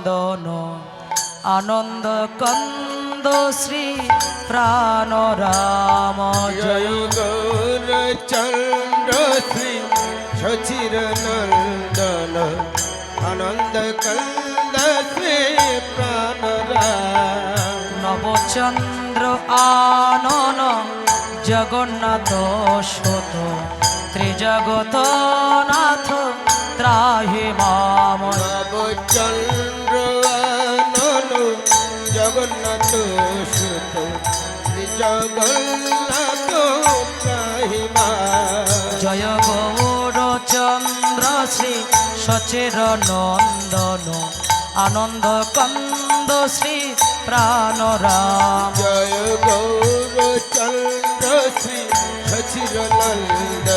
নন্দন আনন্দ কন্দ শ্রী প্রাণ রাম জয় চন্দ্র শ্রী সচির নন্দন আনন্দ কন্দ শ্রী প্রাণ নবচন্দ্র আনন জগন্নাথ সুত ত্রিজগত নাথ ত্রাহি মাম চন্দ্র আনন জগন্নাথ সুত জগন্নাথ কাহিমা জয় গৌর চন্দ্র শ্রী সচের নন্দন আনন্দ কন্দ শ্রী প্রাণ রাম জয় গৌর চন্দ্র শ্রী সচির নন্দন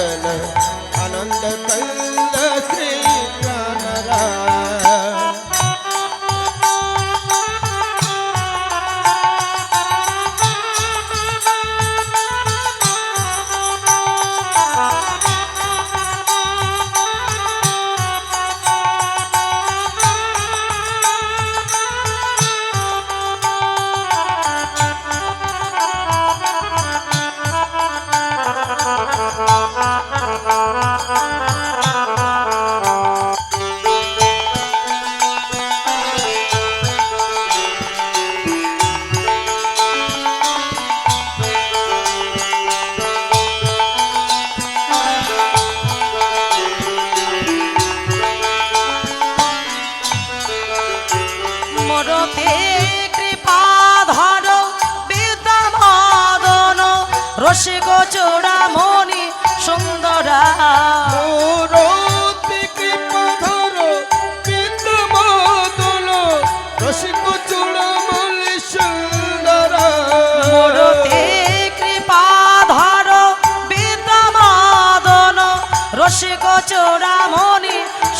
সুন্দরা। বিদ্যমাদন রসিক চূড়ামণি সুন্দর। মরতে কৃপা ধর বিদ্যমাদন রসিক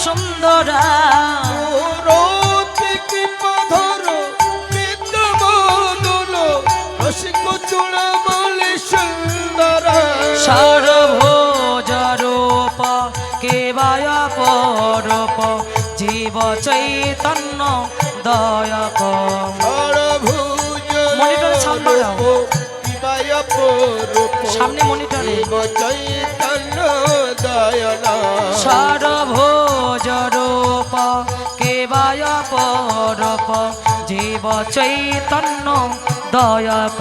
সুন্দরা। চৈতন্য দয়ক। সরভুজ মনিটরে সাউন্ড সামনে মনিটরে। চৈতন্য দয়না। সর্বভোজ রূপ কেবায় পরূপ জীব চৈতন্য দয়ক।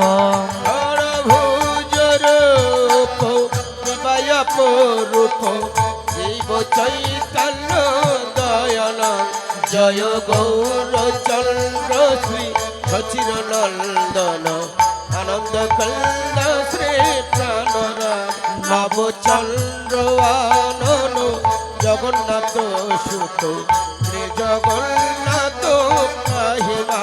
সরভুজ রূপ বিবায় পরূপ শিব চৈতন্য দয়না। জয় গৌর চন্দ্র শ্রী সচির নন্দন আনন্দ কল্যাণ শ্রী প্রাণর নব চন্দ্র আনন জগন্নাথ সুত। শ্রী জগন্নাথ কাহিমা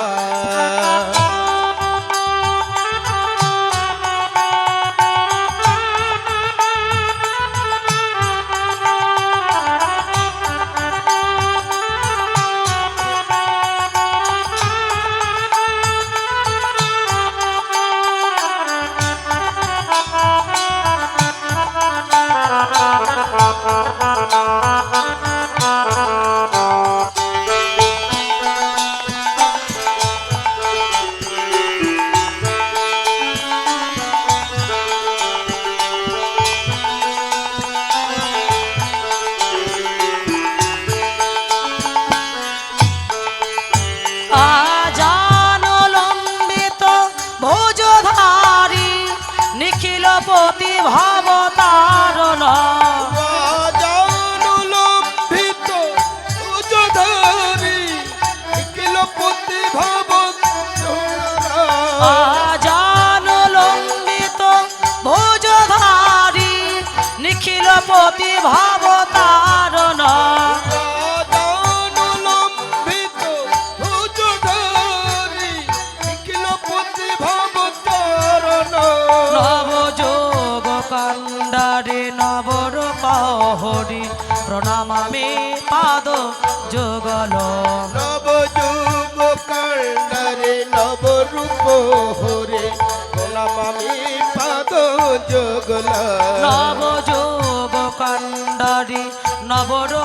ভব তারণ নবযোগ কাণ্ডারে নবরূপ হরি প্রণামামি পাদ যোগল নবযুগ কাণ্ডারে নবরূপ হরে প্রণামামি পাদ যোগলা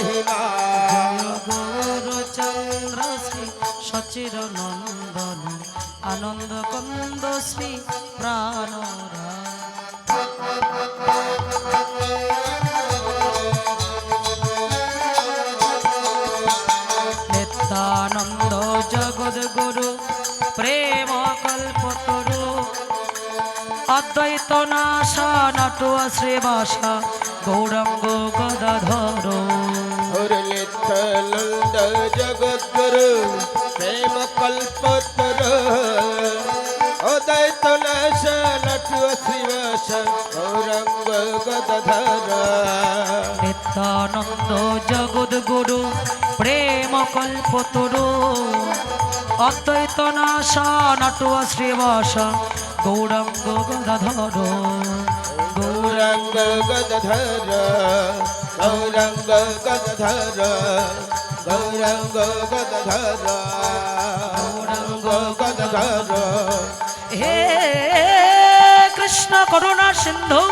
রাহিমা গৌর চন্দ্র শ্রী সচির নন্দন আনন্দ কন্দ শ্রী প্রাণরা অদ্বৈত নাশা নটু শ্রীবাসা গৌরাঙ্গ গদাধর নিত্যানন্দ জগদ্গুরু প্রেম কল্পতর অদ্বৈত নাশ নটু শ্রীবাস গৌরঙ্গ গদধর নিত্যানন্দ জগদ গুরু প্রেম কল্পতরু অদ্বৈত নাশা নটু শ্রীবাসা গৌরাঙ্গ গদাধর গৌরাঙ্গ গদধর গৌরাঙ্গ গদধর গৌরাঙ্গ গদধর গৌরাঙ্গ গদধর। হে কৃষ্ণ করুণা সিন্ধু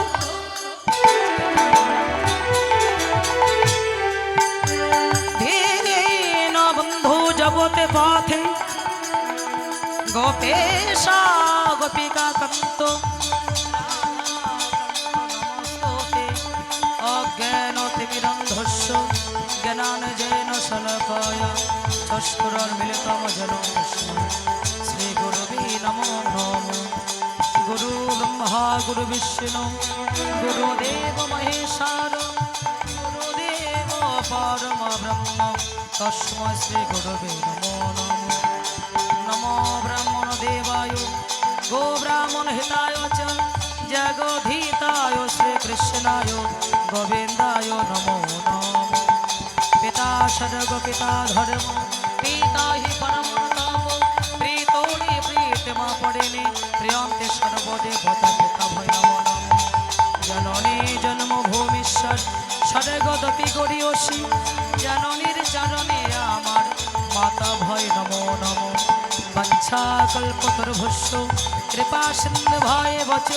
গোপিকা কন্ত অজ্ঞান তিমিরন্ধস্য জ্ঞানান জৈন শলকায় চস্ফুরন্মিলিতম জন শ্রী গুরুবি নমো নমো গুরু ব্রহ্মা গুরু বিষ্ণু গুরুদেব মহেশ্বর গুরুদেব পরম ব্রহ্ম তস্মৈ শ্রী গুরুবে নমো নমো নমো ব্রাহ্মণ দেবায় হিতায় চ জগধীতায় শ্রীকৃষ্ণায় গোবিন্দায় নমো নমো পিতা সর্গ পিতা ধর্ম পিতা হি পরম তপ প্রীতোনি প্রীতমা পড়িনি প্রিয়ন্তে সর্বদেবতা পিতা ভৈ নমো নমো জননী জন্মভূমিশ্বর সর্গদপি গরিয়সী জননীর চরণে আমার মাতা ভয় নমো নমো বঞ্ছা কল্পতরুভস্য কৃপা সিন্ধু ভয় বচ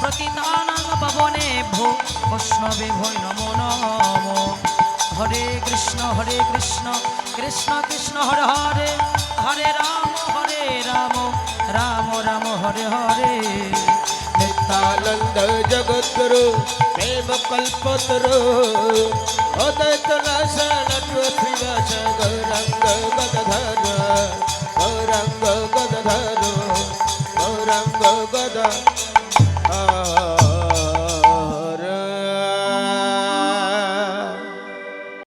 প্রতিতানাং পবনে ভো, বৈষ্ণবে ভয় নমো নমো। হরে কৃষ্ণ হরে কৃষ্ণ কৃষ্ণ কৃষ্ণ, হরে হরে হরে রাম হরে রাম রাম রাম, হরে হরে। জগদ্গুরু, প্রেম কল্পতরু, অদ্বৈত নাশ নটু শ্রীবাস গৌরঙ্গ গদধর।